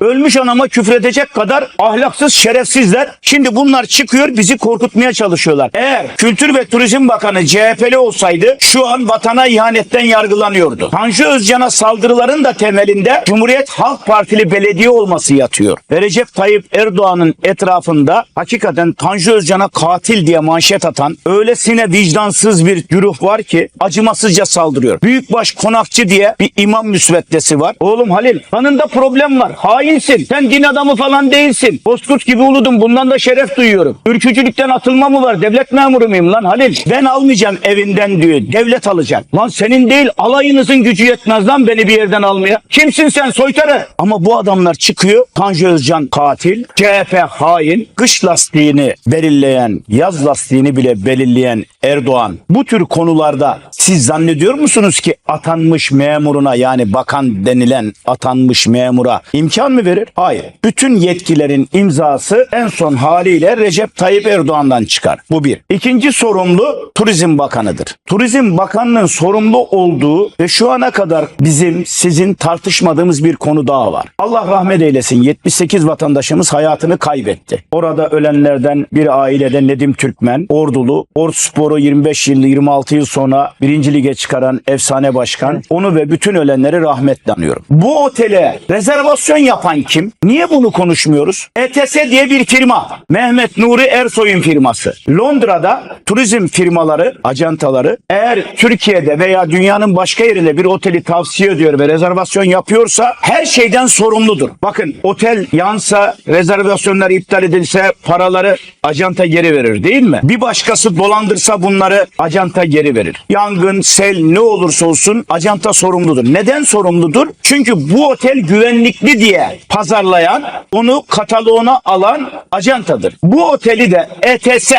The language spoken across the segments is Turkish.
Ölmüş anama küfredecek kadar ahlaksız şerefsizler. Şimdi bunlar çıkıyor bizi korkutmaya çalışıyorlar. Eğer Kültür ve Turizm Bakanı CHP'li olsaydı şu an vatana ihanetten yargılanıyordu. Tanju Özcan'a saldırıların da temelinde Cumhuriyet Halk Partili belediye olması yatıyor. Ve Recep Tayyip Erdoğan'ın etrafında hakikaten Tanju Özcan'a katil diye manşet atan öylesine vicdansız bir güruh var ki acımasızca saldırıyor. Büyükbaş konakçı diye bir imam müsveddesi var. Oğlum Halil kanında problem var. Hainsin. Sen din adamı falan değilsin. Bozkurt gibi uludum. Bundan da şeref duyuyorum. Ülkücülükten atılma mı var? Devlet memuru muyum lan Halil? Ben almayacağım evinden diyor. Devlet alacak. Lan senin değil alayınızın gücü yetmez lan beni bir yerden almaya. Kimsin sen soytarı? Ama bu adamlar çıkıyor. Tanju Özcan katil. CHP hain. Kış lastiğini belirleyen, yaz lastiğini bile belirleyen Erdoğan. Bu tür konularda siz zannediyor musunuz ki atanmış memuruna yani bakan denilen atanmış memura imkan mı verir? Hayır. Bütün yetkilerin imzası en son haliyle Recep Tayyip Erdoğan'dan çıkar. Bu bir. İkinci sorumlu Turizm Bakanı'dır. Turizm Bakanı'nın sorumlu olduğu ve şu ana kadar bizim sizin tartışmadığımız bir konu daha var. Allah rahmet eylesin 78 vatandaşımız hayatını kaybetti. Orada ölenlerden bir ailede Nedim Türkmen, Ordulu, Orduspor'u 25 yıl 26 yıl sonra birinci lige çıkaran efsane başkan. Onu ve bütün ölenleri rahmetle anıyorum. Bu otele rezervasyon yapan kim? Niye bunu konuşmuyoruz? ETS diye bir firma. Mehmet Nuri Ersoy'un firması. Londra'da turizm firmaları, ajantaları eğer Türkiye'de veya dünyanın başka yerinde bir oteli tavsiye ediyor ve rezervasyon yapıyorsa her şeyden sorumludur. Bakın otel yansa, rezervasyonlar iptal edilse paraları ajanta geri verir değil mi? Bir başkası dolandırsa bunları ajanta geri verir. Yangın, sel ne olursa olsun ajanta sorumludur. Neden sorumludur? Çünkü bu otel güvenlikli diye pazarlayan, onu kataloğuna alan ajantadır. Bu oteli de ETS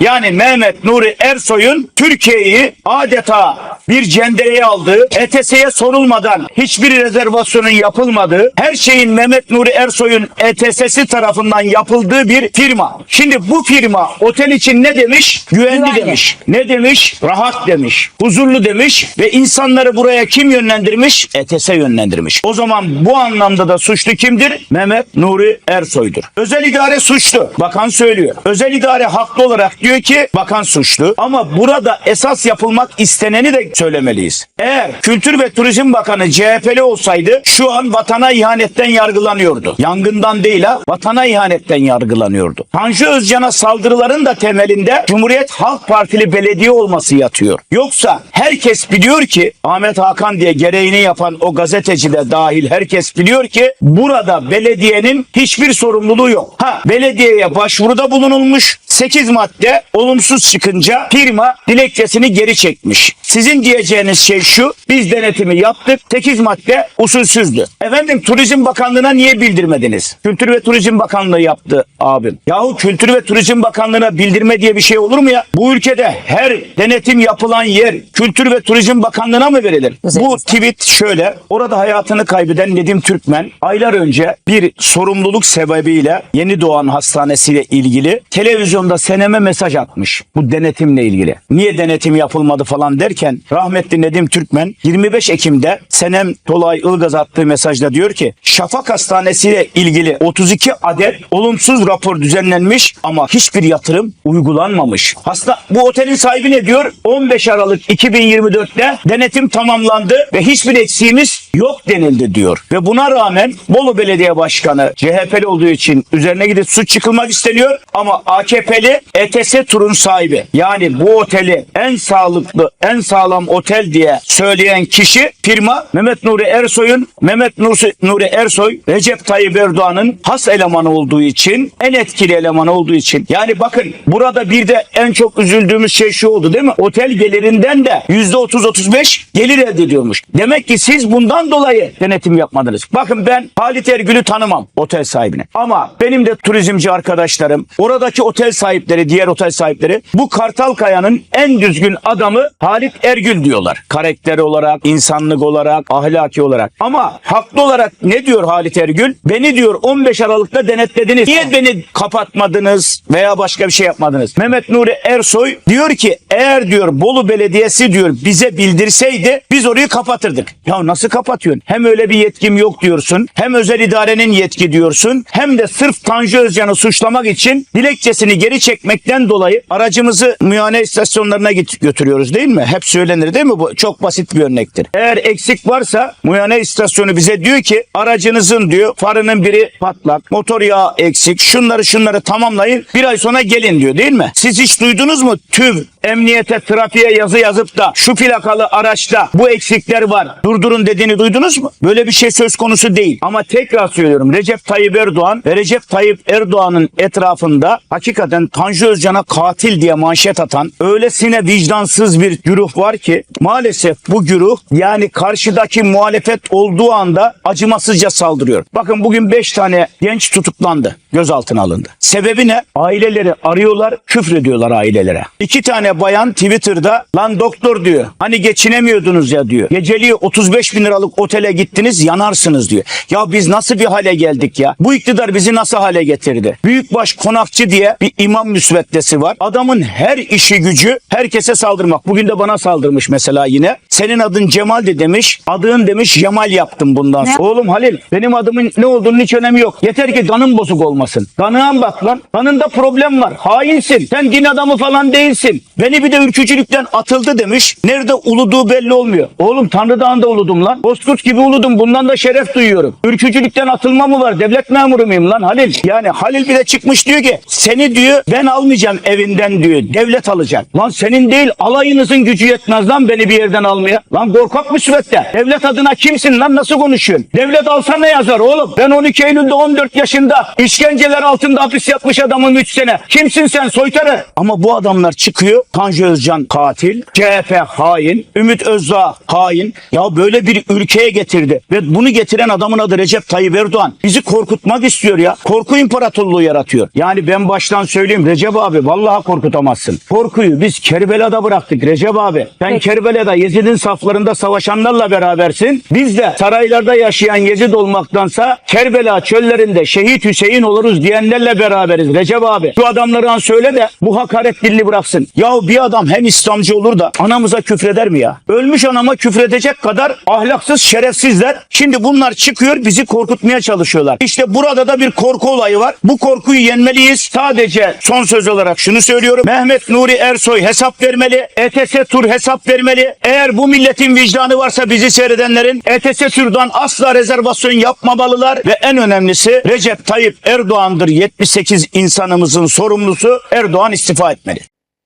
yani Mehmet Nuri Ersoy'un Türkiye'yi adeta bir cendereye aldığı, ETS'ye sorulmadan hiçbir rezervasyonun yapılmadığı, her şeyin Mehmet Nuri Ersoy'un ETS'si tarafından yapıldığı bir firma. Şimdi bu firma otel için ne demiş? Güvenli, Güvenli. demiş. Ne demiş? Rahat demiş. Huzurlu demiş ve insanları buraya kim yönlendirmiş? ETS yönlendirmiş. O zaman bu anlamda da suçlu kimdir? Mehmet Nuri Ersoy'dur. Özel idare suçlu. Bakan söylüyor. Özel idare haklı olarak diyor ki bakan suçlu. Ama burada esas yapılmak isteneni de söylemeliyiz. Eğer Kültür ve Turizm Bakanı CHP'li olsaydı şu an vatana ihanetten yargılanıyordu. Yangından değil ha vatana ihanetten yargılanıyordu. Tanju Özcan'a saldırıların da temelinde Cumhuriyet Halk Partili belediye olması yatıyor. Yoksa herkes biliyor ki Ahmet Hakan diye gereğini yapan o gazeteci de dahil herkes biliyor ki burada belediyenin hiçbir sorumluluğu yok. Ha belediyeye başvuruda bulunulmuş 8 madde olumsuz çıkınca firma dilekçesini geri çekmiş. Sizin diyeceğiniz şey şu biz denetimi yaptık 8 madde usulsüzdü. Efendim Turizm Bakanlığı'na niye bildirmediniz? Kültür ve Turizm Bakanlığı yaptı abim. Yahu Kültür ve Turizm Bakanlığı'na bildirme diye bir şey olur mu ya? Bu ülkede her denetim yapılan yer Kültür ve Turizm Bakanlığı'na mı verilir? Güzel. Bu tweet şöyle. Orada hayatını kaybeden Nedim Türkmen aylar önce bir sorumluluk sebebiyle Yeni Doğan Hastanesi ile ilgili televizyonda seneme mesaj atmış. Bu denetimle ilgili. Niye denetim yapılmadı falan derken rahmetli Nedim Türkmen 25 Ekim'de Senem Tolay Ilgaz attığı mesajda diyor ki Şafak Hastanesi ile ilgili 32 adet olumsuz rapor düzenlenmiş ama hiçbir yatırım uygulanmamış. Hasta bu otelin sahibi ne diyor? 15 Aralık 2024'te denetim tamamlandı ve hiçbir eksiğimiz yok denildi diyor. Ve buna rağmen Bolu Belediye Başkanı CHP'li olduğu için üzerine gidip suç çıkılmak isteniyor ama AKP'li ETS turun sahibi. Yani bu oteli en sağlıklı, en sağlam otel diye söyleyen kişi firma Mehmet Nuri Ersoy'un Mehmet Nuri, Ersoy Recep Tayyip Erdoğan'ın has elemanı olduğu için en etkili elemanı olduğu için. Yani bakın burada bir de en çok üzüldüğümüz şey şu oldu değil mi? Otel gelirinden de %30-35 gelir elde ediyormuş. Demek ki siz bundan dolayı denetim yapmadınız. Bakın ben Halit Ergül'ü tanımam otel sahibini. Ama benim de turizmci arkadaşlarım, oradaki otel sahipleri, diğer otel sahipleri bu Kartalkaya'nın en düzgün adamı Halit Ergül diyorlar. Karakter olarak, insanlık olarak, ahlaki olarak. Ama haklı olarak ne diyor Halit Ergül? Beni diyor 15 Aralık'ta denetlediniz. Niye beni kapatmadınız veya başka bir şey yapmadınız? Mehmet Nuri Ersoy diyor ki eğer diyor Bolu Belediyesi diyor bize bildirseydi biz orayı kapatırdık. Ya nasıl kapatıyorsun? Hem öyle bir yetkim yok diyorsun Hem özel idarenin yetki diyorsun hem de sırf Tanju Özcan'ı suçlamak için dilekçesini geri çekmekten dolayı aracımızı müayene istasyonlarına götürüyoruz değil mi? Hep söylenir değil mi bu? Çok basit bir örnektir. Eğer eksik varsa müayene istasyonu bize diyor ki aracınızın diyor farının biri patlak, motor yağı eksik, şunları şunları tamamlayın bir ay sonra gelin diyor değil mi? Siz hiç duydunuz mu? TÜV emniyete trafiğe yazı yazıp da şu plakalı araçta bu eksikler var durdurun dediğini duydunuz mu? Böyle bir şey söz konusu değil. Ama tekrar söylüyorum Recep Tayyip Erdoğan ve Recep Tayyip Erdoğan'ın etrafında hakikaten Tanju Özcan'a katil diye manşet atan öylesine vicdansız bir güruh var ki maalesef bu güruh yani karşıdaki muhalefet olduğu anda acımasızca saldırıyor. Bakın bugün 5 tane genç tutuklandı. Gözaltına alındı. Sebebi ne? Aileleri arıyorlar, küfrediyorlar ailelere. İki tane bayan Twitter'da lan doktor diyor. Hani geçinemiyordunuz ya diyor. Geceliği 35 bin liralık otele gittiniz yanarsınız diyor. Ya biz nasıl bir hale geldik ya? Bu iktidar bizi nasıl hale getirdi? Büyükbaş konakçı diye bir imam müsveddesi var. Adamın her işi gücü herkese saldırmak. Bugün de bana saldırmış mesela yine. Senin adın Cemal de demiş. Adın demiş Cemal yaptım bundan sonra. Oğlum Halil benim adımın ne olduğunun hiç önemi yok. Yeter ki kanın bozuk olmasın. Kanığa bak lan. Kanında problem var. Hainsin. Sen din adamı falan değilsin. Beni bir de ülkücülükten atıldı demiş. Nerede uluduğu belli olmuyor. Oğlum Tanrı Dağı'nda uludum lan. Bozkurt gibi uludum. Bundan da şeref duyuyorum. Ülkücülükten atılma mı var? Devlet memuru muyum lan Halil? Yani Halil bir de çıkmış diyor ki seni diyor ben almayacağım evinden diyor. Devlet alacak. Lan senin değil alayınızın gücü yetmez lan beni bir yerden almaya. Lan korkak mı sürekli? Devlet adına kimsin lan nasıl konuşuyorsun? Devlet alsa ne yazar oğlum? Ben 12 Eylül'de 14 yaşında işkenceler altında hapis yatmış adamım 3 sene. Kimsin sen soytarı? Ama bu adamlar çıkıyor. Tanju Özcan katil, CHP hain, Ümit Özdağ hain. Ya böyle bir ülkeye getirdi. Ve bunu getiren adamın adı Recep Tayyip Erdoğan. Bizi korkutmak istiyor ya. Korku imparatorluğu yaratıyor. Yani ben baştan söyleyeyim Recep abi vallahi korkutamazsın. Korkuyu biz Kerbela'da bıraktık Recep abi. Sen Kerbela'da Yezid'in saflarında savaşanlarla berabersin. Biz de saraylarda yaşayan Yezid olmaktansa Kerbela çöllerinde şehit Hüseyin oluruz diyenlerle beraberiz Recep abi. Şu adamlara söyle de bu hakaret dilini bıraksın. Ya bir adam hem İslamcı olur da anamıza küfreder mi ya? Ölmüş anama küfredecek kadar ahlaksız şerefsizler. Şimdi bunlar çıkıyor bizi korkutmaya çalışıyorlar. İşte burada da bir korku olayı var. Bu korkuyu yenmeliyiz. Sadece son söz olarak şunu söylüyorum. Mehmet Nuri Ersoy hesap vermeli. ETS Tur hesap vermeli. Eğer bu milletin vicdanı varsa bizi seyredenlerin ETS Tur'dan asla rezervasyon yapmamalılar ve en önemlisi Recep Tayyip Erdoğan'dır 78 insanımızın sorumlusu Erdoğan istifa etmeli.